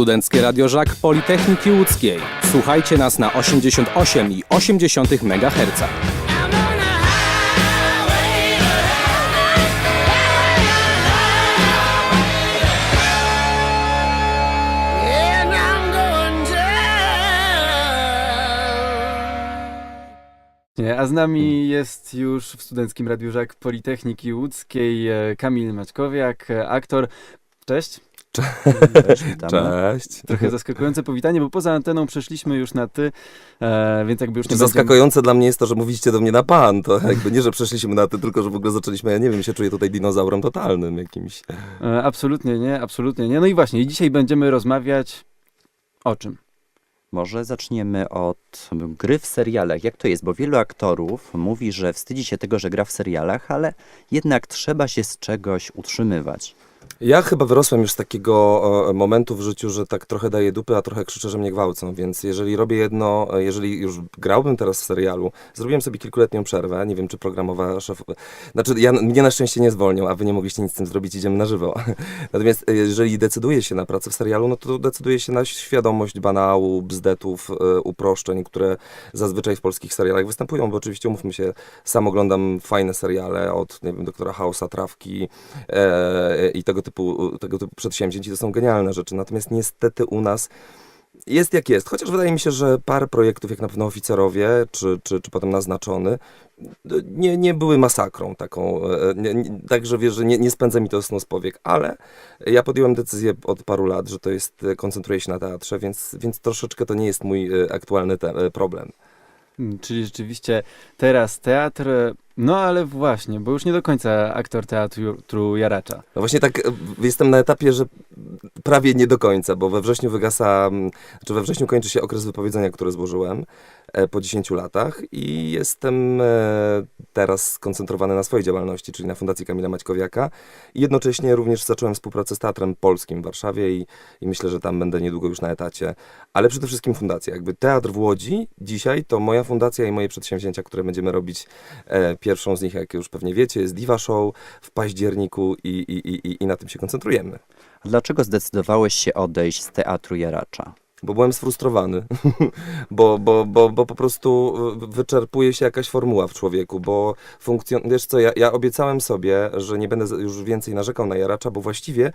Studenckie Radio Żak Politechniki Łódzkiej. Słuchajcie nas na 88 i 80 MHz. A z nami jest już w Studenckim Radiu Żak Politechniki Łódzkiej e, Kamil Maćkowiak, e, aktor. Cześć. Cześć. Cześć. Trochę zaskakujące powitanie, bo poza anteną przeszliśmy już na ty, e, więc jakby już nie będziemy... Zaskakujące dla mnie jest to, że mówicie do mnie na pan. To jakby nie, że przeszliśmy na ty, tylko że w ogóle zaczęliśmy, ja nie wiem, się czuję tutaj dinozaurem totalnym jakimś. E, absolutnie nie, absolutnie nie. No i właśnie, dzisiaj będziemy rozmawiać o czym? Może zaczniemy od gry w serialach. Jak to jest? Bo wielu aktorów mówi, że wstydzi się tego, że gra w serialach, ale jednak trzeba się z czegoś utrzymywać. Ja chyba wyrosłem już z takiego e, momentu w życiu, że tak trochę daję dupy, a trochę krzyczę, że mnie gwałcą, więc jeżeli robię jedno, e, jeżeli już grałbym teraz w serialu, zrobiłem sobie kilkuletnią przerwę, nie wiem czy programowa szef... Znaczy ja, mnie na szczęście nie zwolnią, a wy nie mogliście nic z tym zrobić, idziemy na żywo. Natomiast e, jeżeli decyduję się na pracę w serialu, no to decyduję się na świadomość banału, bzdetów, e, uproszczeń, które zazwyczaj w polskich serialach występują, bo oczywiście umówmy się, sam oglądam fajne seriale od, nie wiem, doktora Hausa, Trawki e, i tego typu, tego typu przedsięwzięć i to są genialne rzeczy. Natomiast niestety u nas jest jak jest. Chociaż wydaje mi się, że parę projektów, jak na pewno oficerowie, czy, czy, czy potem naznaczony, nie, nie były masakrą taką. e, Nie, nie, także wiesz, że nie, nie spędza mi to snu z powiek, ale ja podjąłem decyzję od paru lat, że to jest, e, koncentruję się na teatrze, więc, więc troszeczkę to nie jest mój e, aktualny e, problem. Mm, Czyli rzeczywiście teraz teatr, e, no ale właśnie, bo już nie do końca aktor teatru Jaracza. No właśnie tak e, jestem na etapie, że prawie nie do końca, bo we wrześniu wygasa, mm, czy we wrześniu kończy się okres wypowiedzenia, który złożyłem e, po 10 latach i jestem e, teraz skoncentrowany na swojej działalności, czyli na Fundacji Kamila Maćkowiaka i jednocześnie również zacząłem współpracę z Teatrem Polskim w Warszawie i, i myślę, że tam będę niedługo już na etacie, ale przede wszystkim fundacja. Jakby teatr w Łodzi dzisiaj to moja fundacja i moje przedsięwzięcia, które będziemy robić. Pierwszą z nich, jak już pewnie wiecie, jest Diva Show w październiku i, i, i, i- na tym się koncentrujemy. A Dlaczego zdecydowałeś się odejść z teatru Jaracza? Bo byłem sfrustrowany, bo, bo, bo, bo po prostu y, wyczerpuje się jakaś formuła w człowieku, bo funkcjon... Wiesz co, ja, ja obiecałem sobie, że nie będę już więcej narzekał na Jaracza, bo właściwie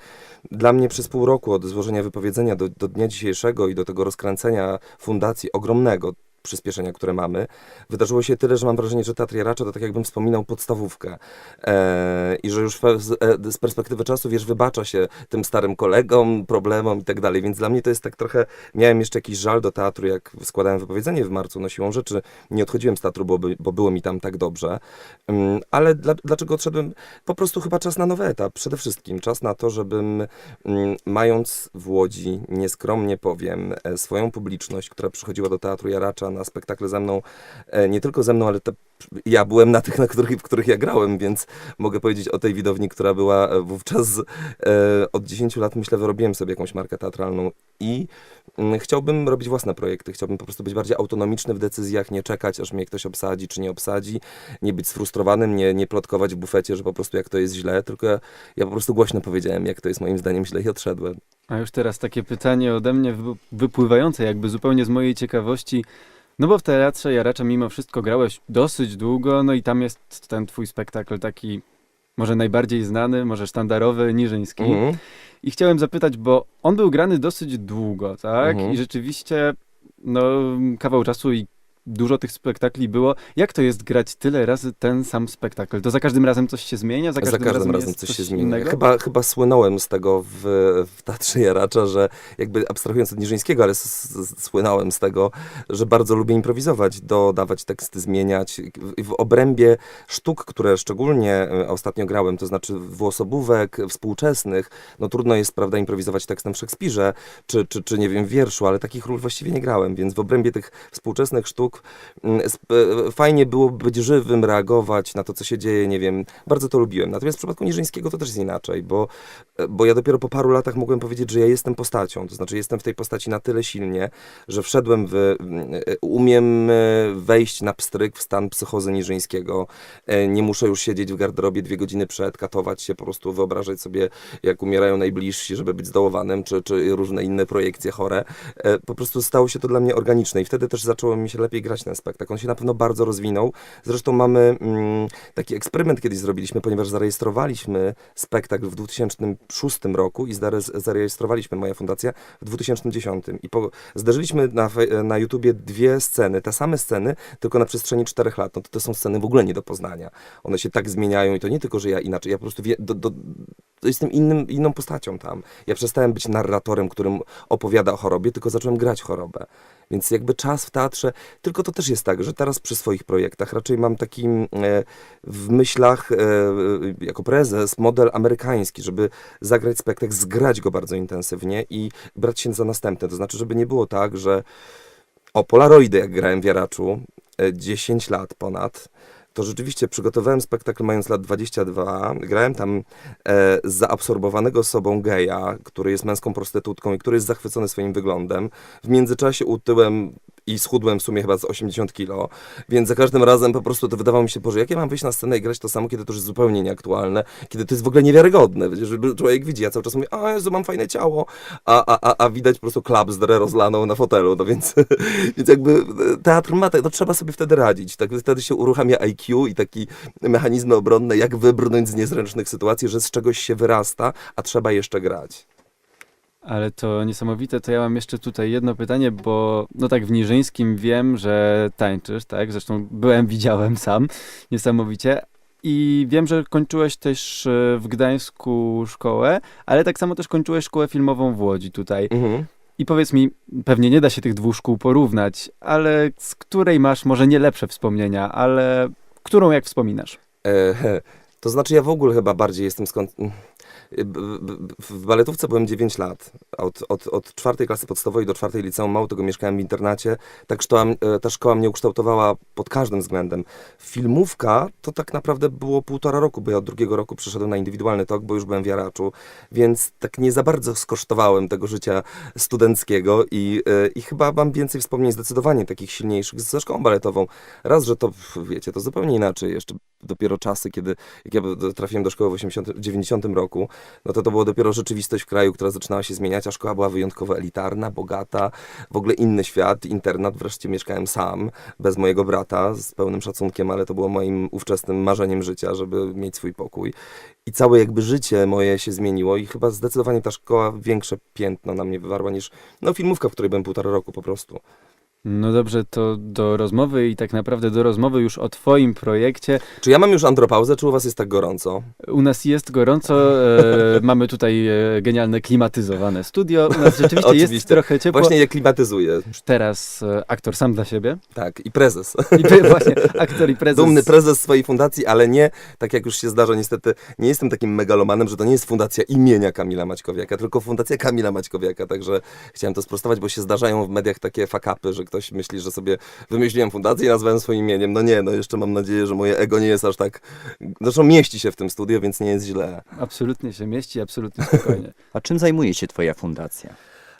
dla mnie przez pół roku od złożenia wypowiedzenia do, do dnia dzisiejszego i do tego rozkręcenia fundacji ogromnego, przyspieszenia, które mamy, wydarzyło się tyle, że mam wrażenie, że Teatr Jaracza to tak jakbym wspominał podstawówkę. E, i że już e, z perspektywy czasu, wiesz, wybacza się tym starym kolegom, problemom i tak dalej, więc dla mnie to jest tak trochę, miałem jeszcze jakiś żal do teatru, jak składałem wypowiedzenie w marcu, no siłą rzeczy. Nie odchodziłem z teatru, bo, bo było mi tam tak dobrze, Mm, ale dla, dlaczego odszedłem? Po prostu chyba czas na nowy etap, przede wszystkim czas na to, żebym mm, mając w Łodzi, nieskromnie powiem, e, swoją publiczność, która przychodziła do Teatru Jaracza na spektakle ze mną, e, nie tylko ze mną, ale te, ja byłem na tych, na których, w których ja grałem, więc mogę powiedzieć o tej widowni, która była e, wówczas e, od 10 lat, myślę, wyrobiłem sobie jakąś markę teatralną i mm, chciałbym robić własne projekty, chciałbym po prostu być bardziej autonomiczny w decyzjach, nie czekać, aż mnie ktoś obsadzi, czy nie obsadzi, nie być sfrustrowanym, nie, nie plotkować w bufecie, że po prostu jak to jest źle, tylko ja, ja po prostu głośno powiedziałem, jak to jest moim zdaniem źle i odszedłem. A już teraz takie pytanie ode mnie wy- wypływające jakby zupełnie z mojej ciekawości. No bo w teatrze Jaracza mimo wszystko grałeś dosyć długo, no i tam jest ten twój spektakl taki może najbardziej znany, może sztandarowy, Niżyński. Mhm. I chciałem zapytać, bo on był grany dosyć długo, tak? Mhm. I rzeczywiście no kawał czasu i dużo tych spektakli było. Jak to jest grać tyle razy ten sam spektakl? To za każdym razem coś się zmienia? Za Za każdym, każdym, razem, razem, jest coś się zmienia. innego? Chyba, chyba słynąłem z tego w, w Teatrze Jaracza, że jakby abstrahując od Niżyńskiego, ale słynąłem z tego, że bardzo lubię improwizować, dodawać teksty, zmieniać. W, w obrębie sztuk, które szczególnie e, ostatnio grałem, to znaczy włosobówek współczesnych, no trudno jest, prawda, improwizować tekstem w Szekspirze, czy, czy, czy nie wiem, wierszu, ale takich ról właściwie nie grałem, więc w obrębie tych współczesnych sztuk mm, sp- e, fajnie było być żywym, reagować na to, co się dzieje, nie wiem, bardzo to lubiłem. Natomiast w przypadku Niżyńskiego to też jest inaczej, bo e, bo ja dopiero po paru latach mogłem powiedzieć, że ja jestem postacią, to znaczy jestem w tej postaci na tyle silnie, że wszedłem w, mm, e, umiem e, wejść na pstryk w stan psychozy niżyńskiego, E, nie muszę już siedzieć w garderobie dwie godziny przed, katować się, po prostu wyobrażać sobie, jak umierają najbliżsi, żeby być zdołowanym, czy, czy różne inne projekcje chore. E, Po prostu stało się to dla mnie organiczne i wtedy też zaczęło mi się lepiej grać ten spektakl. On się na pewno bardzo rozwinął. Zresztą mamy mm, taki eksperyment kiedyś zrobiliśmy, ponieważ zarejestrowaliśmy spektakl w 2006 roku i zare- zarejestrowaliśmy, moja fundacja, w 2010. I po, zderzyliśmy na, na YouTubie dwie sceny, te same sceny, tylko na przestrzeni czterech lat. No to, to są sceny w ogóle nie do poznania. One się tak zmieniają i to nie tylko, że ja inaczej, ja po prostu wie, do, do, jestem innym, inną postacią tam. Ja przestałem być narratorem, którym opowiada o chorobie, tylko zacząłem grać chorobę. Więc jakby czas w teatrze, tylko to też jest tak, że teraz przy swoich projektach raczej mam taki e, w myślach e, jako prezes model amerykański, żeby zagrać spektakl, zgrać go bardzo intensywnie i brać się za następny. To znaczy, żeby nie było tak, że o Polaroidy, jak grałem w Jaraczu, e, 10 lat ponad, to rzeczywiście przygotowałem spektakl mając lat 22. Grałem tam e, zaabsorbowanego sobą geja, który jest męską prostytutką i który jest zachwycony swoim wyglądem. W międzyczasie utyłem i schudłem w sumie chyba z 80 kilo, więc za każdym razem po prostu to wydawało mi się, Boże, jak ja mam wyjść na scenę i grać to samo, kiedy to już jest zupełnie nieaktualne, kiedy to jest w ogóle niewiarygodne, że człowiek widzi, ja cały czas mówię, a Jezu, mam fajne ciało, a, a, a, a widać po prostu klapsdrę rozlaną na fotelu, no więc, więc jakby e, teatr ma, te- no trzeba sobie wtedy radzić, tak, wtedy się uruchamia IQ i taki mechanizmy obronne, jak wybrnąć z niezręcznych sytuacji, że z czegoś się wyrasta, a trzeba jeszcze grać. Ale to niesamowite, to ja mam jeszcze tutaj jedno pytanie, bo no tak w Niżyńskim wiem, że tańczysz, tak? Zresztą byłem, widziałem sam, niesamowicie. I wiem, że kończyłeś też e, w Gdańsku szkołę, ale tak samo też kończyłeś szkołę filmową w Łodzi tutaj. Mhm. I powiedz mi, pewnie nie da się tych dwóch szkół porównać, ale z której masz może nie lepsze wspomnienia, ale którą jak wspominasz? E, to znaczy ja w ogóle chyba bardziej jestem skąd... B- W baletówce byłem 9 lat. Od, od, od czwartej klasy podstawowej do czwartej liceum, mało tego mieszkałem w internacie. Ta szkoła, e, ta szkoła mnie ukształtowała pod każdym względem. Filmówka to tak naprawdę było półtora roku, bo ja od drugiego roku przeszedłem na indywidualny tok, bo już byłem w Jaraczu, więc tak nie za bardzo skosztowałem tego życia studenckiego i, e, i chyba mam więcej wspomnień zdecydowanie takich silniejszych ze szkołą baletową. Raz, że to, wiecie, to zupełnie inaczej. Jeszcze dopiero czasy, kiedy jak ja trafiłem do szkoły w 80, 90 roku, no to to było dopiero rzeczywistość w kraju, która zaczynała się zmieniać, a szkoła była wyjątkowo elitarna, bogata, w ogóle inny świat, internat, wreszcie mieszkałem sam, bez mojego brata, z pełnym szacunkiem, ale to było moim ówczesnym marzeniem życia, żeby mieć swój pokój. I całe jakby życie moje się zmieniło i chyba zdecydowanie ta szkoła większe piętno na mnie wywarła niż no filmówka, w której byłem półtora roku po prostu. No dobrze, to do rozmowy i tak naprawdę do rozmowy już o twoim projekcie. Czy ja mam już andropauzę, czy u was jest tak gorąco? U nas jest gorąco, e, mamy tutaj e, genialne klimatyzowane studio. U nas rzeczywiście jest trochę ciepło. Właśnie je klimatyzuję. Już teraz e, aktor sam dla siebie. Tak, i prezes. I właśnie aktor i prezes. Dumny prezes swojej fundacji, ale nie, tak jak już się zdarza niestety, nie jestem takim megalomanem, że to nie jest fundacja imienia Kamila Maćkowiaka, tylko fundacja Kamila Maćkowiaka, także chciałem to sprostować, bo się zdarzają w mediach takie fakapy, że ktoś myśli, że sobie wymyśliłem fundację i nazwałem swoim imieniem. No nie, no jeszcze mam nadzieję, że moje ego nie jest aż tak, zresztą mieści się w tym studio, więc nie jest źle. Absolutnie się mieści, absolutnie spokojnie. A czym zajmuje się twoja fundacja?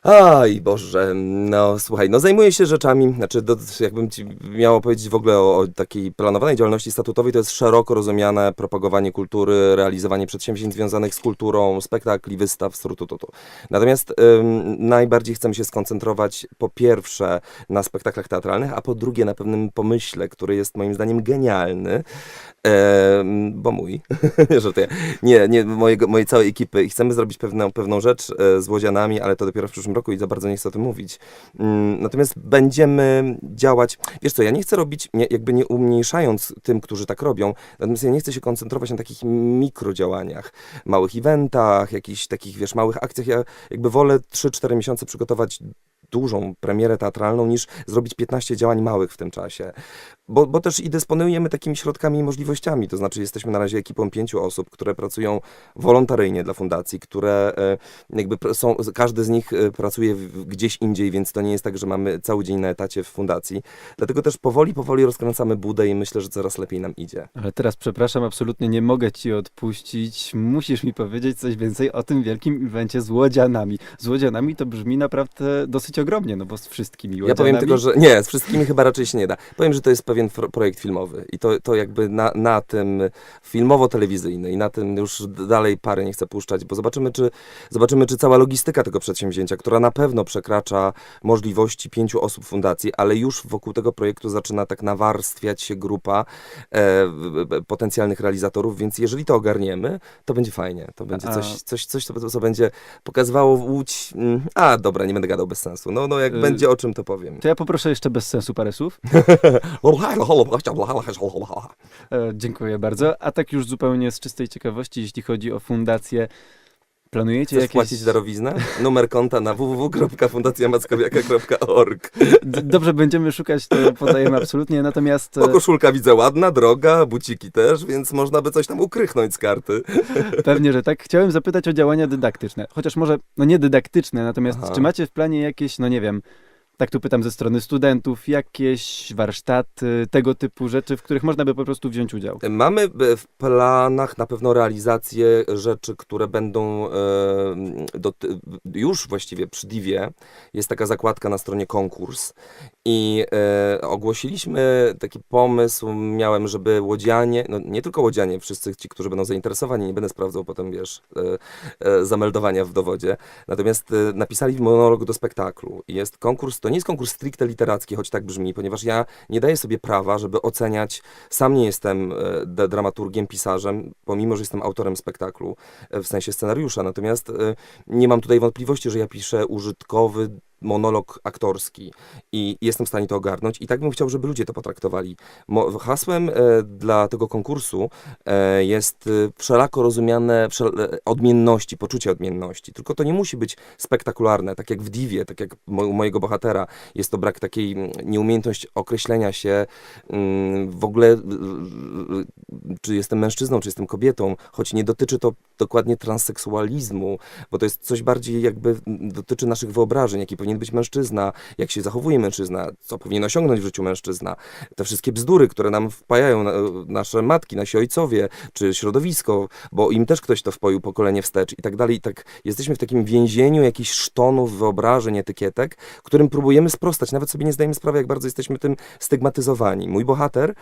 Aj Boże, no słuchaj, no zajmuję się rzeczami, znaczy do, jakbym ci miał powiedzieć w ogóle o, o takiej planowanej działalności statutowej, to jest szeroko rozumiane propagowanie kultury, realizowanie przedsięwzięć związanych z kulturą, spektakli, wystaw, strutututu. Natomiast ym, najbardziej chcemy się skoncentrować po pierwsze na spektaklach teatralnych, a po drugie na pewnym pomyśle, który jest moim zdaniem genialny, em, bo mój, żartuję, nie, nie mojego, mojej całej ekipy i chcemy zrobić pewną, pewną rzecz e, z Łodzianami, ale to dopiero w przyszłym roku i za bardzo nie chcę o tym mówić. Mm, Natomiast będziemy działać, wiesz co, ja nie chcę robić, jakby nie umniejszając tym, którzy tak robią, natomiast ja nie chcę się koncentrować na takich mikrodziałaniach, małych eventach, jakichś takich, wiesz, małych akcjach. Ja jakby wolę 3-4 miesiące przygotować dużą premierę teatralną, niż zrobić 15 działań małych w tym czasie. Bo, bo też i dysponujemy takimi środkami i możliwościami, to znaczy jesteśmy na razie ekipą pięciu osób, które pracują wolontaryjnie dla fundacji, które e, jakby są, każdy z nich e, pracuje gdzieś indziej, więc to nie jest tak, że mamy cały dzień na etacie w fundacji. Dlatego też powoli, powoli rozkręcamy budę i myślę, że coraz lepiej nam idzie. Ale teraz, przepraszam, absolutnie nie mogę ci odpuścić. Musisz mi powiedzieć coś więcej o tym wielkim evencie z łodzianami. Z łodzianami to brzmi naprawdę dosyć ogromnie, no bo z wszystkimi Ja powiem tylko, że nie, z wszystkimi chyba raczej się nie da. Powiem, że to jest pewien projekt filmowy i to, to jakby na, na tym filmowo-telewizyjny i na tym już dalej pary nie chcę puszczać, bo zobaczymy czy, zobaczymy, czy cała logistyka tego przedsięwzięcia, która na pewno przekracza możliwości pięciu osób fundacji, ale już wokół tego projektu zaczyna tak nawarstwiać się grupa e, potencjalnych realizatorów, więc jeżeli to ogarniemy, to będzie fajnie. To będzie coś, coś, coś co, co będzie pokazywało Łódź... mm, A, dobra, nie będę gadał bez sensu. No, no jak Y- będzie o czym, to powiem. To ja poproszę jeszcze bez sensu parę słów. E, dziękuję bardzo. A tak już zupełnie z czystej ciekawości, jeśli chodzi o fundację, planujecie Chcesz jakieś... płacić darowiznę? Numer konta na www.fundacjamackowiaka.org Dobrze, będziemy szukać, to podajemy absolutnie, natomiast... Bo koszulka widzę ładna, droga, buciki też, więc można by coś tam ukrychnąć z karty. Pewnie, że tak. Chciałem zapytać o działania dydaktyczne. Chociaż może, no nie dydaktyczne, natomiast Aha. czy macie w planie jakieś, no nie wiem, tak tu pytam ze strony studentów, jakieś warsztaty, tego typu rzeczy, w których można by po prostu wziąć udział? Mamy e, w planach na pewno realizację rzeczy, które będą e, doty- już właściwie przy Divie. Jest taka zakładka na stronie konkurs i e, ogłosiliśmy taki pomysł, miałem, żeby łodzianie, no nie tylko łodzianie, wszyscy ci, którzy będą zainteresowani, nie będę sprawdzał potem, wiesz, e, e, zameldowania w dowodzie, natomiast e, napisali monolog do spektaklu. I jest konkurs, to nie jest konkurs stricte literacki, choć tak brzmi, ponieważ ja nie daję sobie prawa, żeby oceniać, sam nie jestem e, dramaturgiem, pisarzem, pomimo, że jestem autorem spektaklu, e, w sensie scenariusza, natomiast nie mam tutaj wątpliwości, że ja piszę użytkowy monolog aktorski i jestem w stanie to ogarnąć i tak bym chciał, żeby ludzie to potraktowali. Mo- hasłem e, dla tego konkursu e, jest e, wszelako rozumiane wszel- e, odmienności, poczucie odmienności. Tylko to nie musi być spektakularne, tak jak w Divie, tak jak mo- u mojego bohatera. Jest to brak takiej nieumiejętność określenia się mm, w ogóle, czy jestem mężczyzną, czy jestem kobietą, choć nie dotyczy to dokładnie transseksualizmu, bo to jest coś bardziej jakby dotyczy naszych wyobrażeń, jaki powinien być mężczyzna, jak się zachowuje mężczyzna, co powinien osiągnąć w życiu mężczyzna. Te wszystkie bzdury, które nam wpajają na, nasze matki, nasi ojcowie, czy środowisko, bo im też ktoś to wpoił pokolenie wstecz i tak dalej. I tak jesteśmy w takim więzieniu jakichś sztonów, wyobrażeń, etykietek, którym próbujemy sprostać. Nawet sobie nie zdajemy sprawy, jak bardzo jesteśmy tym stygmatyzowani. Mój bohater,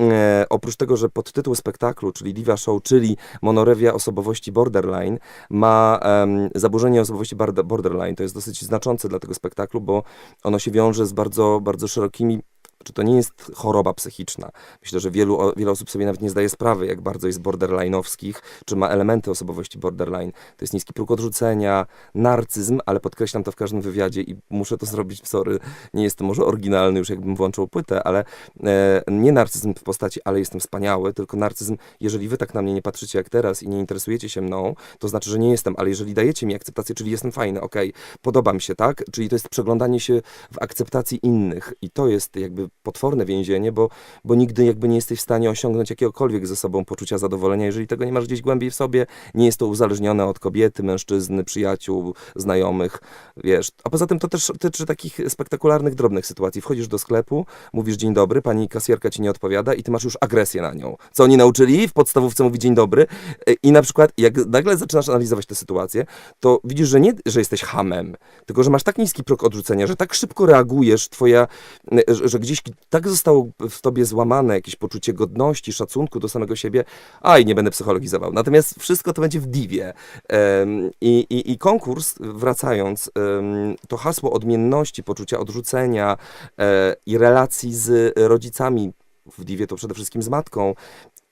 e, oprócz tego, że podtytuł spektaklu, czyli Diva Show, czyli monorewia osobowości borderline, ma em, zaburzenie osobowości borderline. To jest dosyć znaczące dla tego spektaklu, bo ono się wiąże z bardzo, bardzo szerokimi czy to nie jest choroba psychiczna? Myślę, że wielu, wiele osób sobie nawet nie zdaje sprawy, jak bardzo jest borderline'owskich, czy ma elementy osobowości borderline. To jest niski próg odrzucenia, narcyzm, ale podkreślam to w każdym wywiadzie i muszę to zrobić, sorry, nie jestem może oryginalny już jakbym włączył płytę, ale e, nie narcyzm w postaci, ale jestem wspaniały, tylko narcyzm, jeżeli wy tak na mnie nie patrzycie jak teraz i nie interesujecie się mną, to znaczy, że nie jestem, ale jeżeli dajecie mi akceptację, czyli jestem fajny, okej, podoba mi się, tak? Czyli to jest przeglądanie się w akceptacji innych i to jest jakby potworne więzienie, bo, bo nigdy jakby nie jesteś w stanie osiągnąć jakiegokolwiek ze sobą poczucia zadowolenia, jeżeli tego nie masz gdzieś głębiej w sobie, nie jest to uzależnione od kobiety, mężczyzny, przyjaciół, znajomych, wiesz. A poza tym to też tyczy takich spektakularnych, drobnych sytuacji. Wchodzisz do sklepu, mówisz dzień dobry, pani kasjerka ci nie odpowiada i ty masz już agresję na nią. Co oni nauczyli? W podstawówce mówi dzień dobry E, i na przykład jak nagle zaczynasz analizować tę sytuację, to widzisz, że nie, że jesteś hamem, tylko że masz tak niski próg odrzucenia, że tak szybko reagujesz, twoja, e, że, że gdzieś tak zostało w tobie złamane jakieś poczucie godności, szacunku do samego siebie, aj, nie będę psychologizował. Natomiast wszystko to będzie w divie. Em, I, i, I konkurs, wracając, to hasło odmienności, poczucia odrzucenia e, i relacji z rodzicami, w divie to przede wszystkim z matką,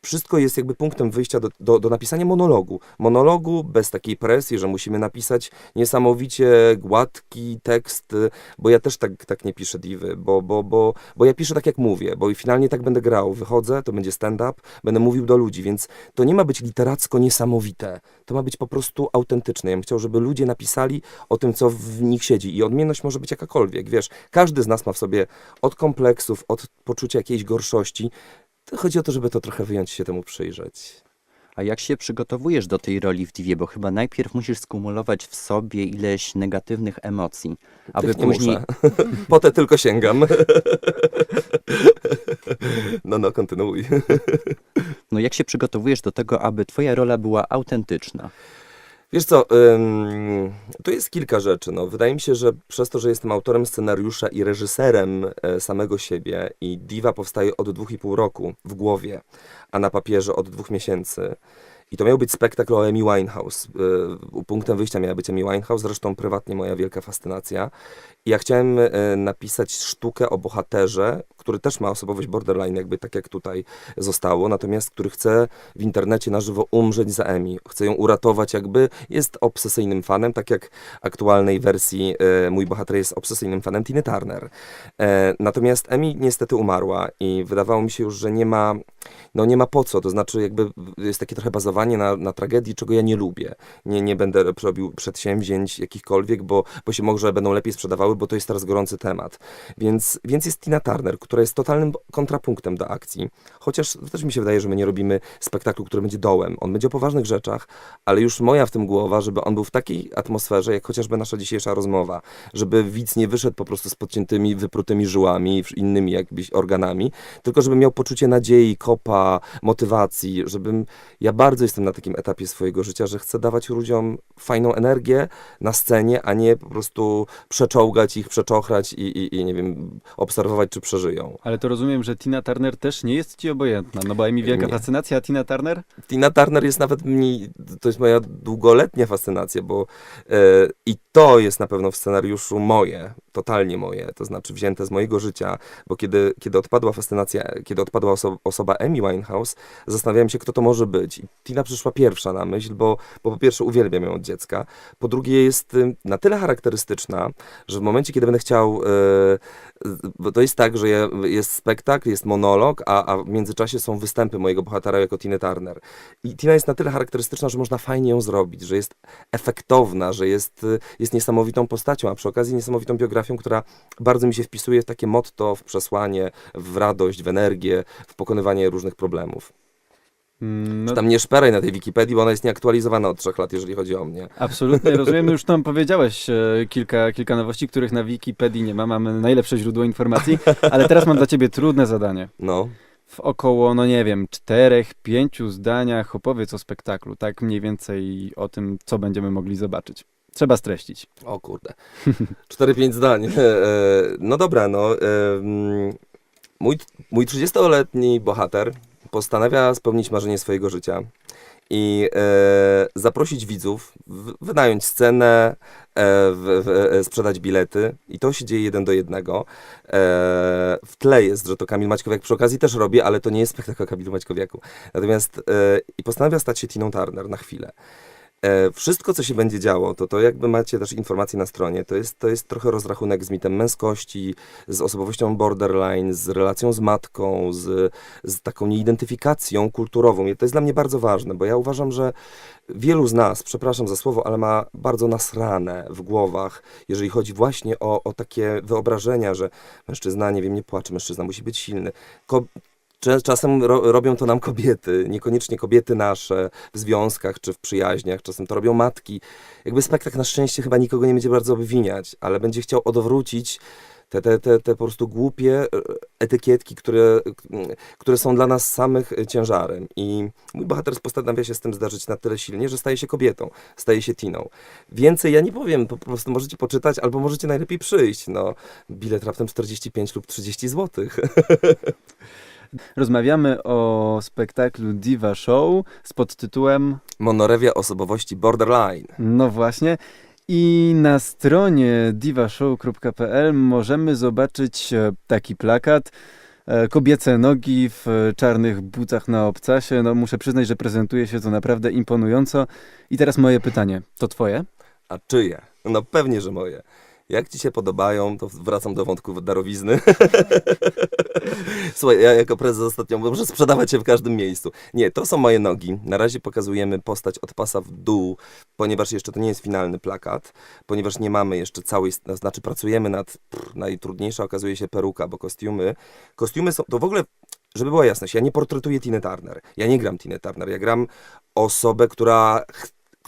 wszystko jest jakby punktem wyjścia do, do, do napisania monologu. Monologu bez takiej presji, że musimy napisać niesamowicie gładki tekst, bo ja też tak, tak nie piszę diwy, bo, bo, bo, bo ja piszę tak jak mówię, bo i finalnie tak będę grał. Wychodzę, to będzie stand-up, będę mówił do ludzi, więc to nie ma być literacko niesamowite. To ma być po prostu autentyczne. Ja bym chciał, żeby ludzie napisali o tym, co w nich siedzi. I odmienność może być jakakolwiek. Wiesz, każdy z nas ma w sobie od kompleksów, od poczucia jakiejś gorszości. To chodzi o to, żeby to trochę wyjąć się temu przyjrzeć. A jak się przygotowujesz do tej roli w Divie? Bo chyba najpierw musisz skumulować w sobie ileś negatywnych emocji, aby Tych nie później... muszę. Po te tylko sięgam. No, no, kontynuuj. No jak się przygotowujesz do tego, aby twoja rola była autentyczna? Wiesz co, ym, to jest kilka rzeczy. No. Wydaje mi się, że przez to, że jestem autorem scenariusza i reżyserem e, samego siebie i Diva powstaje od dwóch i pół roku w głowie, a na papierze od dwóch miesięcy. I to miał być spektakl o Amy Winehouse. E, Punktem wyjścia miała być Amy Winehouse, zresztą prywatnie moja wielka fascynacja. I ja chciałem e, napisać sztukę o bohaterze, który też ma osobowość borderline, jakby tak jak tutaj zostało, natomiast który chce w internecie na żywo umrzeć za Emi. Chce ją uratować, jakby jest obsesyjnym fanem, tak jak aktualnej wersji e, mój bohater jest obsesyjnym fanem Tiny Turner. E, natomiast Emi niestety umarła i wydawało mi się już, że nie ma, no nie ma po co, to znaczy jakby jest takie trochę bazowanie na, na tragedii, czego ja nie lubię. Nie, nie będę robił przedsięwzięć jakichkolwiek, bo, bo się może będą lepiej sprzedawały, bo to jest teraz gorący temat. Więc, więc jest Tina Turner, która jest totalnym kontrapunktem do akcji. Chociaż też mi się wydaje, że my nie robimy spektaklu, który będzie dołem. On będzie o poważnych rzeczach, ale już moja w tym głowa, żeby on był w takiej atmosferze, jak chociażby nasza dzisiejsza rozmowa. Żeby widz nie wyszedł po prostu z podciętymi, wyprutymi żyłami, innymi jakbyś organami, tylko żeby miał poczucie nadziei, kopa, motywacji, żebym... Ja bardzo jestem na takim etapie swojego życia, że chcę dawać ludziom fajną energię na scenie, a nie po prostu przeczołgać ich, przeczochrać i, i, i nie wiem, obserwować, czy przeżyją. Ale to rozumiem, że Tina Turner też nie jest ci obojętna, no bo mi wielka Nie. fascynacja, a Tina Turner? Tina Turner jest nawet mi, to jest moja długoletnia fascynacja, bo e, i to jest na pewno w scenariuszu moje, totalnie moje, to znaczy wzięte z mojego życia, bo kiedy, kiedy odpadła fascynacja, kiedy odpadła oso osoba Amy Winehouse, zastanawiałem się, kto to może być. I Tina przyszła pierwsza na myśl, bo, bo po pierwsze uwielbiam ją od dziecka, po drugie jest y, na tyle charakterystyczna, że w momencie, kiedy będę chciał, e, bo to jest tak, że jest spektakl, jest monolog, a, a w międzyczasie są występy mojego bohatera jako Tiny Turner. I Tina jest na tyle charakterystyczna, że można fajnie ją zrobić, że jest efektowna, że jest, jest niesamowitą postacią, a przy okazji niesamowitą biografią, która bardzo mi się wpisuje w takie motto, w przesłanie, w radość, w energię, w pokonywanie różnych problemów. Mm, No, Tam nie szperaj na tej Wikipedii, bo ona jest nieaktualizowana od trzech lat, jeżeli chodzi o mnie. absolutnie rozumiem. Już nam powiedziałeś e, kilka, kilka nowości, których na Wikipedii nie ma. Mamy najlepsze źródło informacji, ale teraz mam dla ciebie trudne zadanie. No. W około, no nie wiem, czterech, pięciu zdaniach opowiedz o spektaklu. Tak mniej więcej o tym, co będziemy mogli zobaczyć. Trzeba streścić. O kurde. 4-5 zdań. E, No dobra, no. e, Mój, mój 30-letni bohater postanawia spełnić marzenie swojego życia i e, zaprosić widzów, w, wynająć scenę, e, w, w, e, sprzedać bilety i to się dzieje jeden do jednego. E, w tle jest, że to Kamil Maćkowiak przy okazji też robi, ale to nie jest spektakl Kamilu Maćkowiaku. Natomiast e, i postanawia stać się Tiną Turner na chwilę. E, wszystko, co się będzie działo, to to jakby macie też informacje na stronie, to jest, to jest trochę rozrachunek z mitem męskości, z osobowością borderline, z relacją z matką, z, z taką nieidentyfikacją kulturową. I to jest dla mnie bardzo ważne, bo ja uważam, że wielu z nas, przepraszam za słowo, ale ma bardzo nasrane w głowach, jeżeli chodzi właśnie o, o takie wyobrażenia, że mężczyzna, nie wiem, nie płacze, mężczyzna musi być silny. Ko Czasem ro robią to nam kobiety, niekoniecznie kobiety nasze w związkach czy w przyjaźniach, czasem to robią matki. Jakby spektakl na szczęście chyba nikogo nie będzie bardzo obwiniać, ale będzie chciał odwrócić te, te, te, te po prostu głupie e, etykietki, które, które są dla nas samych e, ciężarem. I mój bohater postanawia się z tym zdarzyć na tyle silnie, że staje się kobietą, staje się tiną. Więcej ja nie powiem, po prostu możecie poczytać, albo możecie najlepiej przyjść. No, bilet raptem 45 lub 30 złotych. Rozmawiamy o spektaklu Diva Show z podtytułem Monorewia osobowości borderline. No właśnie. I na stronie divashow.pl możemy zobaczyć e, taki plakat. e, kobiece nogi w czarnych butach na obcasie. No muszę przyznać, że prezentuje się to naprawdę imponująco. I teraz moje pytanie, to twoje? A czyje? No pewnie, że moje. Jak ci się podobają, to wracam do wątku darowizny. Słuchaj, ja jako prezes ostatnio muszę sprzedawać się w każdym miejscu. Nie, to są moje nogi. Na razie pokazujemy postać od pasa w dół, ponieważ jeszcze to nie jest finalny plakat, ponieważ nie mamy jeszcze całej, znaczy pracujemy nad, pff, najtrudniejsza okazuje się peruka, bo kostiumy, kostiumy są, to w ogóle, żeby była jasność, ja nie portretuję Tiny Turner, ja nie gram Tiny Turner, ja gram osobę, która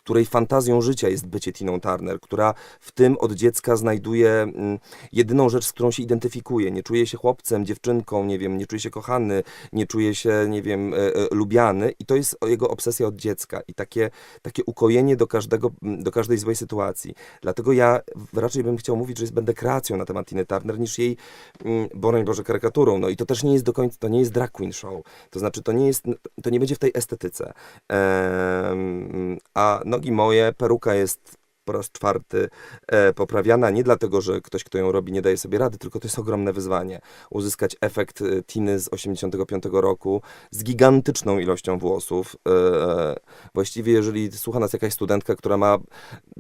której fantazją życia jest bycie Tiną Turner, która w tym od dziecka znajduje mm, jedyną rzecz, z którą się identyfikuje. Nie czuje się chłopcem, dziewczynką, nie wiem, nie czuje się kochany, nie czuje się, nie wiem, e, e, lubiany i to jest jego obsesja od dziecka i takie, takie ukojenie do, każdego, mm, do każdej złej sytuacji. Dlatego ja raczej bym chciał mówić, że jest, będę kreacją na temat Tiny Turner niż jej, mm, broń Boże, karykaturą. No i to też nie jest do końca, to nie jest drag queen show. To znaczy, to nie jest, to nie będzie w tej estetyce. Em, a nogi moje, peruka jest po raz czwarty e, poprawiana, nie dlatego, że ktoś, kto ją robi, nie daje sobie rady, tylko to jest ogromne wyzwanie. Uzyskać efekt e, Tiny z 85 roku z gigantyczną ilością włosów. E, właściwie, jeżeli słucha nas jakaś studentka, która ma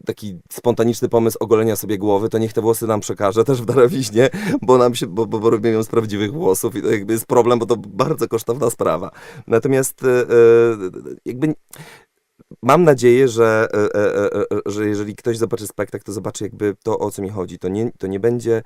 taki spontaniczny pomysł ogolenia sobie głowy, to niech te włosy nam przekaże też w darowiźnie, bo nam się, bo, bo, bo robimy ją z prawdziwych włosów i to jakby jest problem, bo to bardzo kosztowna sprawa. Natomiast e, e, jakby mam nadzieję, że, e, e, e, że jeżeli ktoś zobaczy spektakl, to zobaczy jakby to, o co mi chodzi. To nie, to nie, będzie,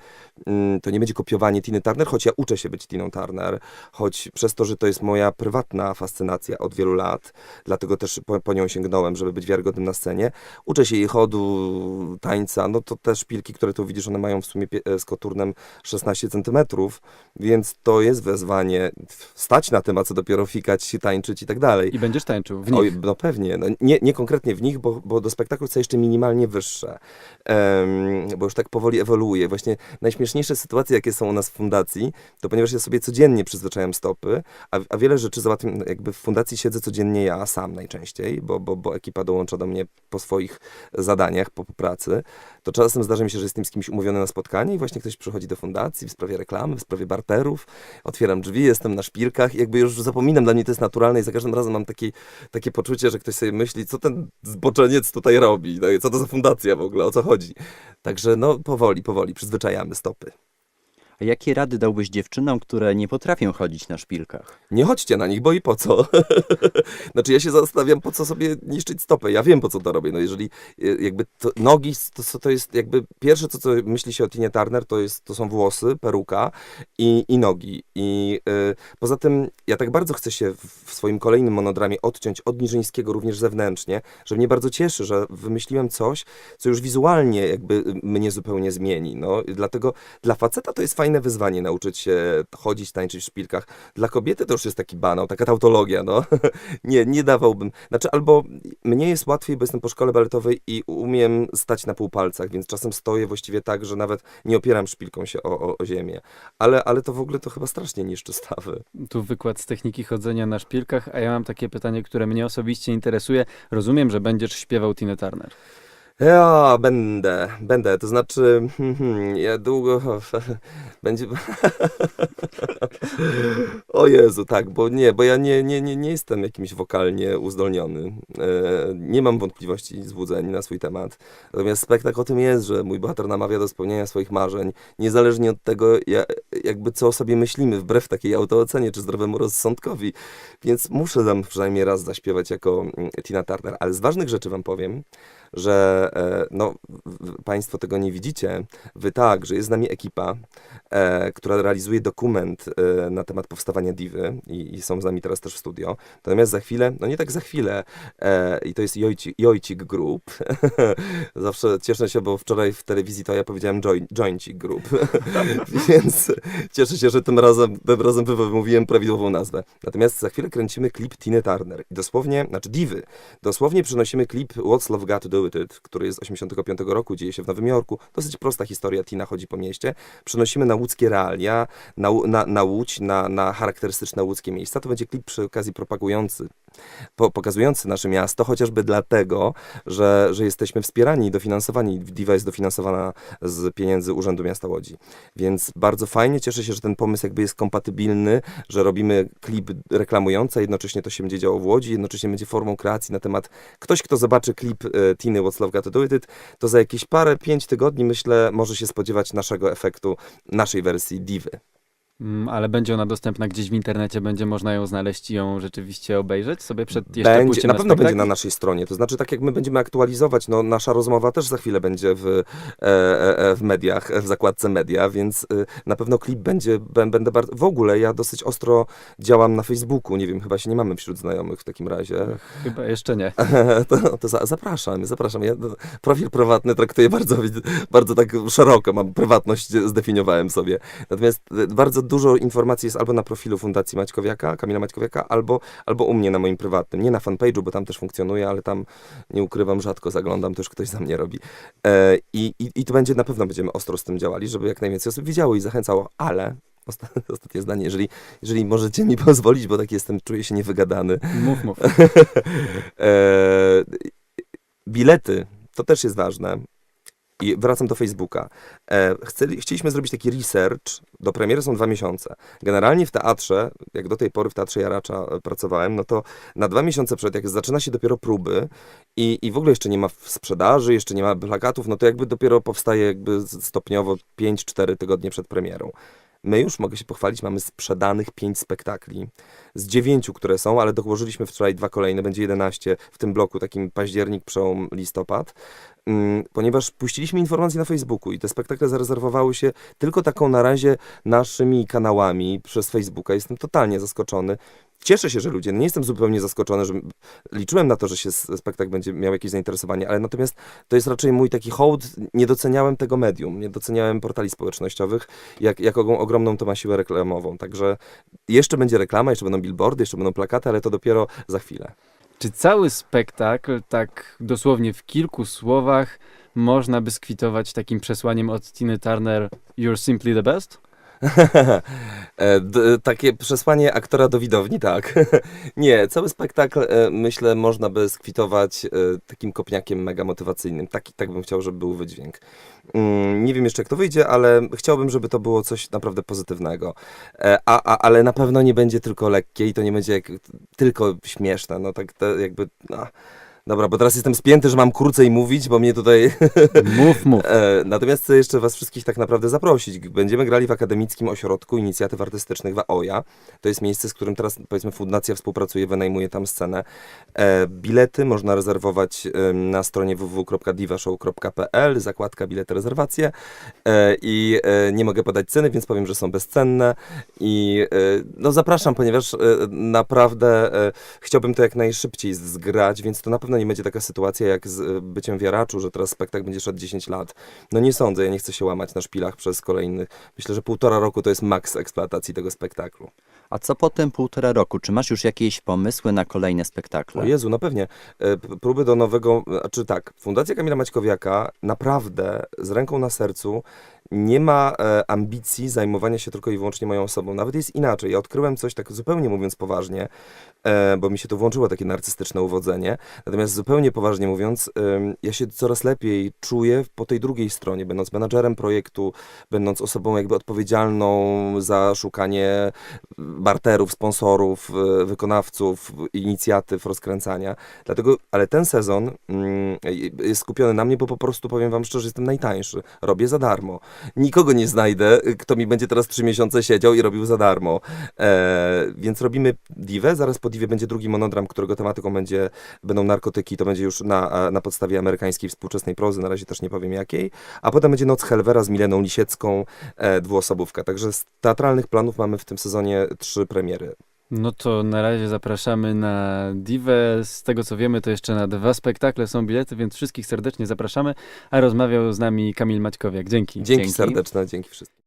mm, to nie będzie kopiowanie Tiny Turner, choć ja uczę się być Tiną Turner, choć przez to, że to jest moja prywatna fascynacja od wielu lat, dlatego też po, po nią sięgnąłem, żeby być wiarygodnym na scenie. Uczę się jej chodu, tańca, no to te szpilki, które tu widzisz, one mają w sumie z koturnem 16 centymetrów, więc to jest wezwanie stać na tym, a co dopiero fikać, się tańczyć i tak dalej. I będziesz tańczył w nich. No pewnie. No, nie, nie konkretnie w nich, bo, bo do spektaklu chcę jeszcze minimalnie wyższe. Em, bo już tak powoli ewoluuje. Właśnie najśmieszniejsze sytuacje, jakie są u nas w fundacji, to ponieważ ja sobie codziennie przyzwyczajam stopy, a, a wiele rzeczy załatwiam, jakby w fundacji siedzę codziennie ja sam najczęściej, bo, bo, bo ekipa dołącza do mnie po swoich zadaniach, po, po pracy, to czasem zdarza mi się, że jestem z kimś umówiony na spotkanie i właśnie ktoś przychodzi do fundacji w sprawie reklamy, w sprawie barterów, otwieram drzwi, jestem na szpilkach i jakby już zapominam, dla mnie to jest naturalne i za każdym razem mam takie, takie poczucie, że ktoś sobie myśli, co ten zboczeniec tutaj robi, no co to za fundacja w ogóle, o co chodzi. Także no powoli, powoli, przyzwyczajamy stopy. Jakie rady dałbyś dziewczynom, które nie potrafią chodzić na szpilkach? Nie chodźcie na nich, bo i po co? znaczy ja się zastanawiam, po co sobie niszczyć stopę. Ja wiem, po co to robię. No jeżeli e, jakby to, nogi, to, to jest jakby pierwsze, co, co myśli się o Tinie Turner, to, jest, to są włosy, peruka i, i nogi. I e, poza tym ja tak bardzo chcę się w, swoim kolejnym monodramie odciąć od Niżyńskiego również zewnętrznie, że mnie bardzo cieszy, że wymyśliłem coś, co już wizualnie jakby mnie zupełnie zmieni. No, dlatego dla faceta to jest fajne wyzwanie nauczyć się chodzić, tańczyć w szpilkach. Dla kobiety to już jest taki banał, taka tautologia, no. nie, nie dawałbym. Znaczy, albo mnie jest łatwiej, bo jestem po szkole baletowej i umiem stać na półpalcach, więc czasem stoję właściwie tak, że nawet nie opieram szpilką się o, o, o ziemię. Ale, ale to w ogóle to chyba strasznie niszczy stawy. Tu wykład z techniki chodzenia na szpilkach, a ja mam takie pytanie, które mnie osobiście interesuje. Rozumiem, że będziesz śpiewał Tina Turner. Ja będę, będę, to znaczy, hmm, ja długo będzie. o Jezu, tak, bo nie, bo ja nie, nie, nie, nie jestem jakimś wokalnie uzdolniony. E, nie mam wątpliwości złudzeń na swój temat. Natomiast spektakl o tym jest, że mój bohater namawia do spełnienia swoich marzeń, niezależnie od tego, ja, jakby co o sobie myślimy, wbrew takiej autoocenie czy zdrowemu rozsądkowi. Więc muszę tam przynajmniej raz zaśpiewać jako mm, Tina Turner. Ale z ważnych rzeczy wam powiem, że e, no, Państwo tego nie widzicie, Wy tak, że jest z nami ekipa, e, która realizuje dokument e, na temat powstawania Divy i, i są z nami teraz też w studio. Natomiast za chwilę, no nie tak za chwilę, i to jest Jojcik, Jojcik Group. Zawsze cieszę się, bo wczoraj w telewizji to ja powiedziałem Joy, Joincik Group, więc cieszę się, że tym razem, tym razem wymówiłem prawidłową nazwę. Natomiast za chwilę kręcimy klip Tiny Turner i dosłownie, znaczy Divy, dosłownie przenosimy klip What's Love Got to Do It, który jest z 85 roku, dzieje się w Nowym Jorku. Dosyć prosta historia, Tina chodzi po mieście. Przenosimy na łódzkie realia, na, na, na Łódź, na, na charakterystyczne łódzkie miejsca. To będzie klip przy okazji propagujący po, pokazujący nasze miasto, chociażby dlatego, że, że jesteśmy wspierani i dofinansowani. Diva jest dofinansowana z pieniędzy Urzędu Miasta Łodzi. Więc bardzo fajnie, cieszę się, że ten pomysł jakby jest kompatybilny, że robimy klip reklamujący, jednocześnie to się będzie działo w Łodzi, jednocześnie będzie formą kreacji na temat, ktoś kto zobaczy klip e, Tiny What's Love Got To Do It, to za jakieś parę, pięć tygodni myślę, może się spodziewać naszego efektu, naszej wersji Divy. Mm, ale będzie ona dostępna gdzieś w internecie, będzie można ją znaleźć i ją rzeczywiście obejrzeć sobie przed jeszcze Będzie, na na, pewno będzie na naszej stronie. To znaczy, tak jak my będziemy aktualizować, no nasza rozmowa też za chwilę będzie w, e, e, e, w mediach, w zakładce media, więc e, na pewno klip będzie, bę- będę bardzo... W ogóle ja dosyć ostro działam na Facebooku, nie wiem, chyba się nie mamy wśród znajomych w takim razie. Chyba jeszcze nie. to, to za, zapraszam, zapraszam. Ja profil prywatny traktuję bardzo, bardzo tak szeroko, mam prywatność, zdefiniowałem sobie. Natomiast e, bardzo dużo informacji jest albo na profilu Fundacji Maćkowiaka, Kamila Maćkowiaka, albo, albo u mnie na moim prywatnym. Nie na fanpage'u, bo tam też funkcjonuje, ale tam nie ukrywam, rzadko zaglądam, to już ktoś za mnie robi. E, i, i, I to będzie, na pewno będziemy ostro z tym działali, żeby jak najwięcej osób widziało i zachęcało, ale osta- ostatnie zdanie, jeżeli, jeżeli możecie mi pozwolić, bo tak jestem, czuję się niewygadany, Mów, mów. e, bilety, to też jest ważne. I wracam do Facebooka. E, chceli, chcieliśmy zrobić taki research. Do premiery są dwa miesiące. Generalnie w teatrze, jak do tej pory w Teatrze Jaracza e, pracowałem, no to na dwa miesiące przed, jak zaczyna się dopiero próby i, i w ogóle jeszcze nie ma sprzedaży, jeszcze nie ma plakatów, no to jakby dopiero powstaje jakby stopniowo 5-4 tygodnie przed premierą. My już, mogę się pochwalić, mamy sprzedanych 5 spektakli z dziewięciu, które są, ale dołożyliśmy wczoraj dwa kolejne, będzie 11 w tym bloku, takim październik, przełom, listopad, mm, ponieważ puściliśmy informacje na Facebooku i te spektakle zarezerwowały się tylko taką na razie naszymi kanałami przez Facebooka. Jestem totalnie zaskoczony. Cieszę się, że ludzie, nie jestem zupełnie zaskoczony, że liczyłem na to, że się spektakl będzie miał jakieś zainteresowanie, ale natomiast to jest raczej mój taki hołd, nie doceniałem tego medium, nie doceniałem portali społecznościowych, jak, ogromną to ma siłę reklamową, także jeszcze będzie reklama, jeszcze będą billboardy, jeszcze będą plakaty, ale to dopiero za chwilę. Czy cały spektakl, tak dosłownie w kilku słowach, można by skwitować takim przesłaniem od Tiny Turner You're simply the best? E, d, takie przesłanie aktora do widowni, tak. Nie, cały spektakl e, myślę można by skwitować e, takim kopniakiem mega motywacyjnym. Taki, tak bym chciał, żeby był wydźwięk. Mm, nie wiem jeszcze jak to wyjdzie, ale chciałbym, żeby to było coś naprawdę pozytywnego. E, a, a, ale na pewno nie będzie tylko lekkie i to nie będzie jak, tylko śmieszne. No tak jakby... No. Dobra, bo teraz jestem spięty, że mam krócej mówić, bo mnie tutaj Mów, mów. E, natomiast chcę jeszcze Was wszystkich tak naprawdę zaprosić. Będziemy grali w Akademickim Ośrodku Inicjatyw Artystycznych w AOJA. To jest miejsce, z którym teraz powiedzmy Fundacja współpracuje, wynajmuje tam scenę. E, bilety można rezerwować na stronie www.divashow.pl, zakładka bilety rezerwacje. E, I nie mogę podać ceny, więc powiem, że są bezcenne. I no zapraszam, ponieważ naprawdę chciałbym to jak najszybciej zgrać, więc to na pewno nie będzie taka sytuacja jak z e, byciem w Jaraczu, że teraz spektakl będzie szedł 10 lat. No nie sądzę, ja nie chcę się łamać na szpilach przez kolejnych, myślę, że półtora roku to jest maks eksploatacji tego spektaklu. A co po tym półtora roku? Czy masz już jakieś pomysły na kolejne O spektakle? Jezu, no pewnie. E, Próby do nowego, czy tak, Fundacja Kamila Maćkowiaka naprawdę z ręką na sercu nie ma e, ambicji zajmowania się tylko i wyłącznie moją osobą. Nawet jest inaczej. Ja odkryłem coś tak zupełnie mówiąc poważnie, e, bo mi się tu włączyło takie narcystyczne uwodzenie. Natomiast zupełnie poważnie mówiąc, em, ja się coraz lepiej czuję po tej drugiej stronie, będąc menadżerem projektu, będąc osobą jakby odpowiedzialną za szukanie barterów, sponsorów, e, wykonawców, inicjatyw, rozkręcania. Dlatego, ale ten sezon mm, jest skupiony na mnie, bo po prostu powiem wam szczerze, jestem najtańszy. Robię za darmo. Nikogo nie znajdę, kto mi będzie teraz trzy miesiące siedział i robił za darmo. E, więc robimy Divę, zaraz po Diwie będzie drugi monodram, którego tematyką będzie, będą narkotyki, to będzie już na, na podstawie amerykańskiej współczesnej prozy, na razie też nie powiem jakiej, a potem będzie Noc Helwera z Mileną Lisiecką, e, dwuosobówka. Także z teatralnych planów mamy w tym sezonie trzy premiery. No to na razie zapraszamy na Divę. Z tego co wiemy, to jeszcze na dwa spektakle są bilety, więc wszystkich serdecznie zapraszamy. A rozmawiał z nami Kamil Maćkowiak. Dzięki. Dzięki, Dzięki. serdeczne, dzięki wszystkim.